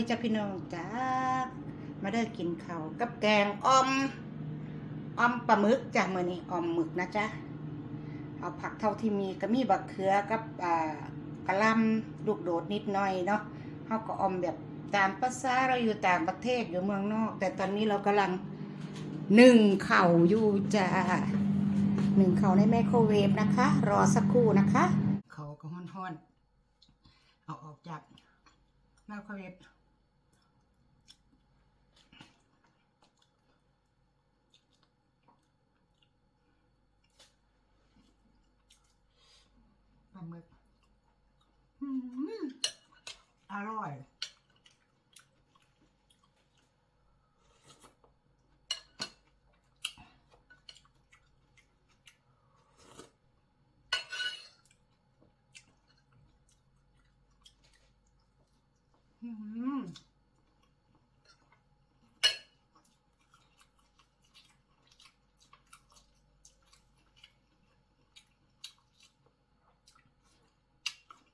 ดีจ้าพี่น้องจ้ามาเด้อกินข้าวกับแกงออมออมปลาหมึกจ้ะมื้อนี้ออมหมึกนะจ๊ะเอาผักเท่าที่มีก็มีบักเขือกับอ่ากะลำลูกโดดนิดหน่อยเนาะเฮาก็ออมแบบตามภาษาเราอยู่ต่างประเทศอยู่เมืองนอก แต่ตอนนี้เรากำลังหนึ่งเข่าอยู่จ้าหนึ่งเข่าในไมโครเวฟนะคะ รอสักครู่นะคะเขาก็ฮ้อนๆเอาออกจากไมโครเวฟ ปลาหมึกอืมอร่อย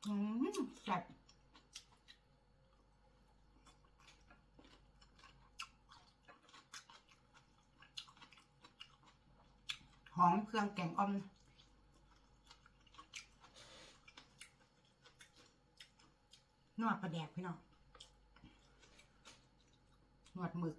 อืม อืมแซ่บหอมเครื่องแกงอ่อมนวดประแดกพี่น้องนวดหมึก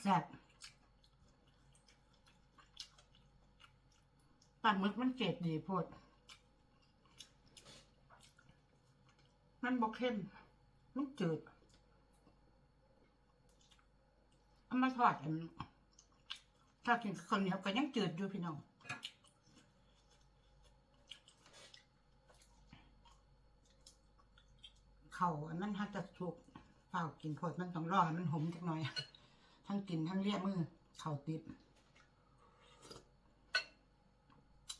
แซ่บปลาหมึกมันเจ็ดดีโพดมันบกเข้มมันจืดเอามาทอดอันถ้ากินกับข้าวเหนียวก็ยังจืดอยู่พี่น้องเขาอันมันถ้าจะสุกเปล่ากินโพดมันต้องรอมันหอมจักหน่อย ทั้งกินทั้งเลียมือ เข่าติด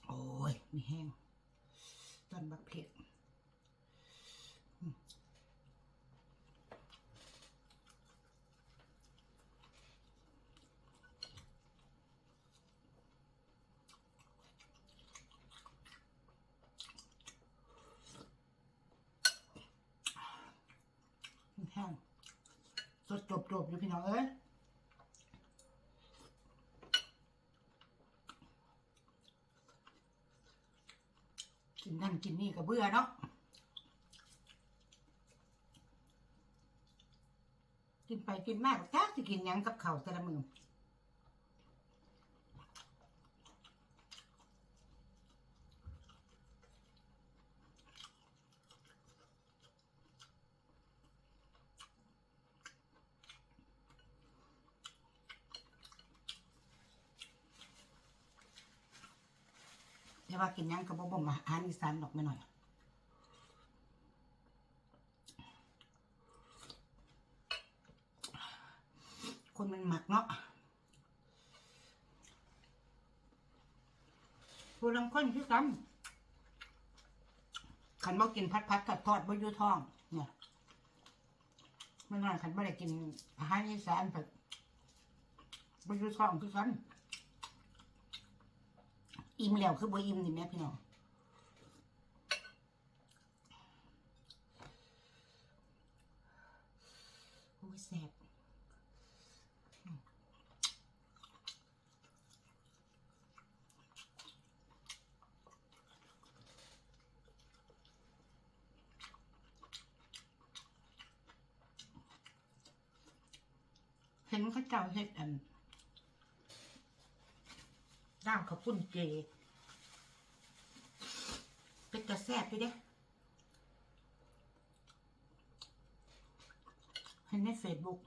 โอ้ยมีแห้งตอนบักเผ็ดแห้งสดจบจบอยู่พี่น้องเอ้ย กิ นั่นกินนี่ก็เบื่อเนาะกินไปกินมากจ้าสิกินหยังกับเขาวแต่ละมือ แต่ว่ากินยังกับบ่บ่มอาหารอีสานดอกไม่หน่อยคนมันหมักเนาะผู้ลังคนคือกันขันบ่กินพัดพัดกับทอดบ่ยู่ท้อง เนี่ยไม่นานขันบ่ได้กินอาหารอีสานผัดบ่ยู่ท้องคือกัน อิ่มแล้วคือบ่อิ่มนี่แม่พี่น้องโอ้ยแซ่บเห็นเขาเจ้าเฮ็ดอัน ด้างข้าวปุ้นเจเป็นกระแซบไปเด้เห็นในเฟซบุ๊ก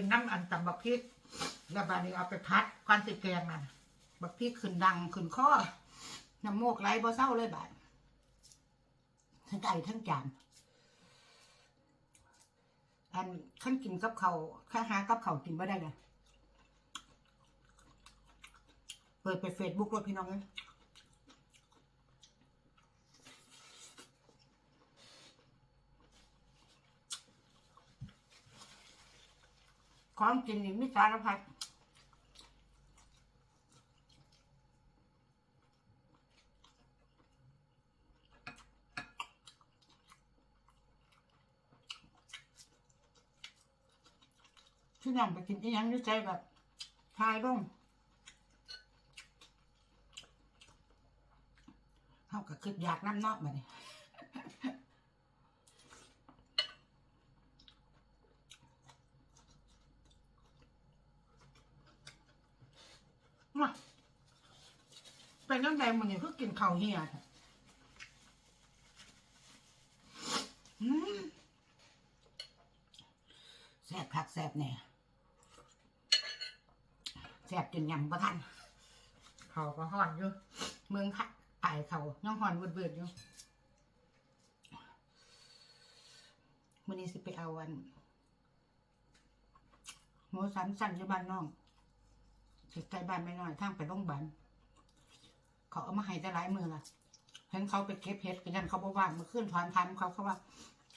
น้ำอันตำบักพริก แล้วบานี้เอาไปพัดก่อนสิแกงน่ะบักพริกขึ้นดังขึ้นข้อน้ำโมกไหลบ่เศร้าเลยบาดทั้งไก่ทั้งจานอันขั้นกินกับเขาวข้าหากับเขาวกินไม่ได้เลยเปิดไปเฟซบุ๊กรถพี่น้องเลย ของกินนี่มิสารพัดที่นั่งไปกินอีหยังอยุ่ใจแบบทายลงเขาก็คืออยากน้ำนอกมาเนี่ย มาเป็นยังไงมันนี่เพิ่งกินข้าวเฮียแซ่บคักแซ่บแน่แซ่บจนยำประทันเขาก็ห่อนอยู่ เมืองค่ะไอายเขายังห่อนเบิดๆอยู่วันนี้สิไปเอาวันหมูสามสั้นอยู่บ้านน้อง ใกล้บ้านไม่น้อยทางไปโรงพยาบาลเขาเอามาให้ได้หลายมือละเห็นเขาไปเก็บเพชรกันยันเขาบอกว่ามื่อคืนถอนพันเขาเขาว่า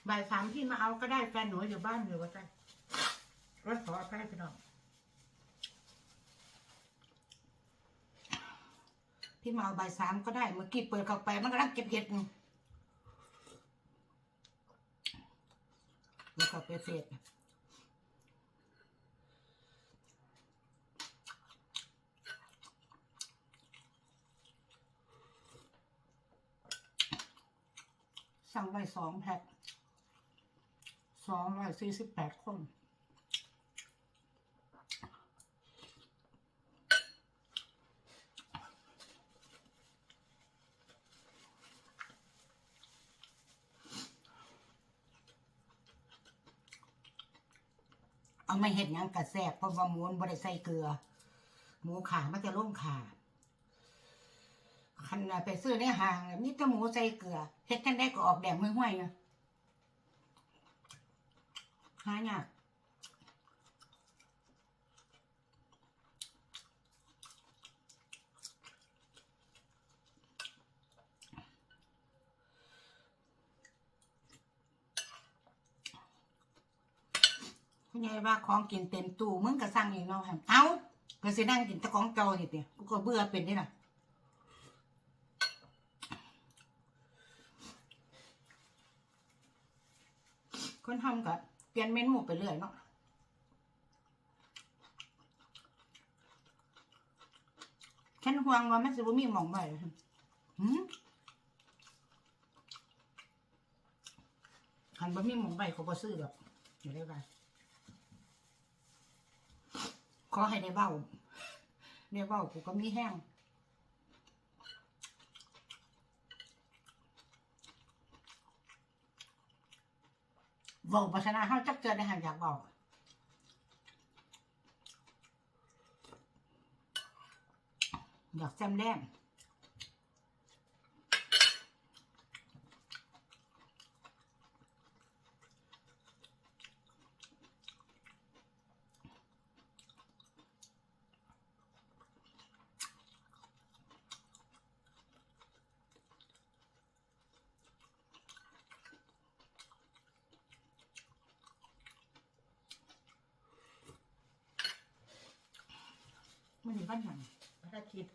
บ่ายสามพี่มาเอาก็ได้แฟนหนูอยู่บ้านอยู่ว่าใช่รถขออภัยพี่น้องพี่มาเอาบ่ายสามก็ได้เมื่อกี้เปิดเข้าไปมันกำลังเก็บเพชรอยู่แล้วก็ไปเฟส สั่งไว้สองแพ็คสองร้อยสี่สิบแปดคนเอาไม่เห็ดยังกระแซบเพราะว่าหมูนบริใส่เกลือ หมูขามันจะล่มขา คันน่ะไปซื้อในห้างมีแต่หมูใส่เกลือเฮ็ดกันได้ก็ออกแดงห้วยๆนะหายากคุณยายว่าของกินเต็มตู้มึงก็สั่งอีกเนาะหั่นเอ้าก็สินั่งกินแต่ของเก่านี่ติกูก็เบื่อเป็นนี่น่ะ คนทำกับเปลี่ยนเมนูไปเรื่อยเนาะฉันห่วงว่ามันจะบ่มีหมองไว้หืมคันบ่มีหมองไว้เขาบ่ซื้อดอกอยู่ได้กันขอให้ได้เบ้าเนี่ยเบ้ากูก็มีแห้ง เว้าภาษณาเฮาจักเจอได้หันอยากบอกอยากแซมแดง มันนี่วันหยังวันอาทิตย์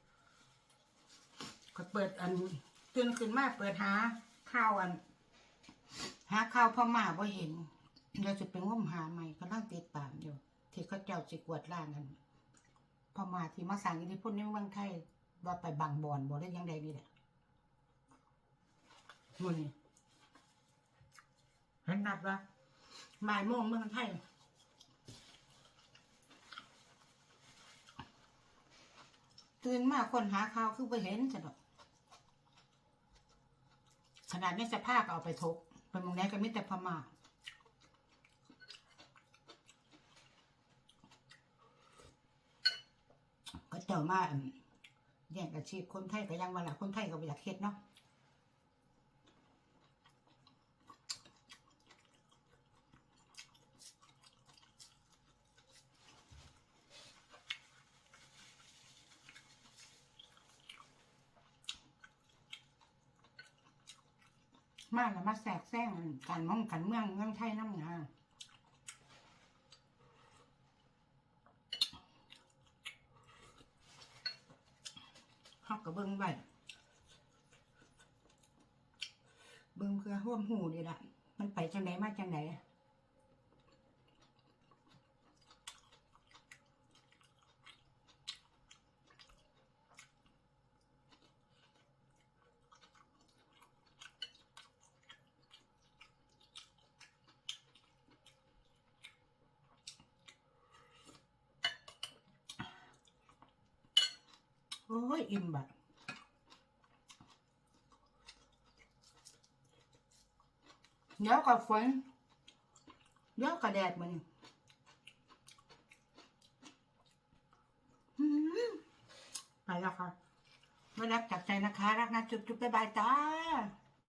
ก็เปิดอันตื่นขึ้นมาเปิดหาข้าวอัน หาข้าวพ่อมาบ่เห็นเราจะไปงมหาใหม่กำลังติดตามอยู่ ที่เขาเจ้าสิกวดล้างกันพ่อมาที่มาสั่งอิทธิพลในเมืองไทยว่าไปบางบอนบ่ได้ยังใดนี่แหละมื้อนี้เห็นนัดว่าบ่ายโมงเมืองไทย ตื่นมาคนหาข่าวคือไปเห็นสะดอกขนาดนี้สภาพเอาไปทุกเป็นมงนี้ก็มิแต่พม่าก็เจอมาแย่งอาชีพคนไทยก็ยังมาละคนไทยก็อยากเฮ็ดเนาะ มาแล้วมาแสกแซงการมองกันเมืองเมืองไทยน้ำงาเขาก็เบิ้งไว้เบิ้งเพื่อห่วมหูนี่แหละมันไปจังไดมาจังได โอ้ยอิ่มแบบเดี๋ยวกับฝนเดี๋ยวกับแดดมันอืมไปแล้วค่ะไม่รักจากใจนะคะ รักนะจุ๊บจุ๊บบ๊ายบายจ้า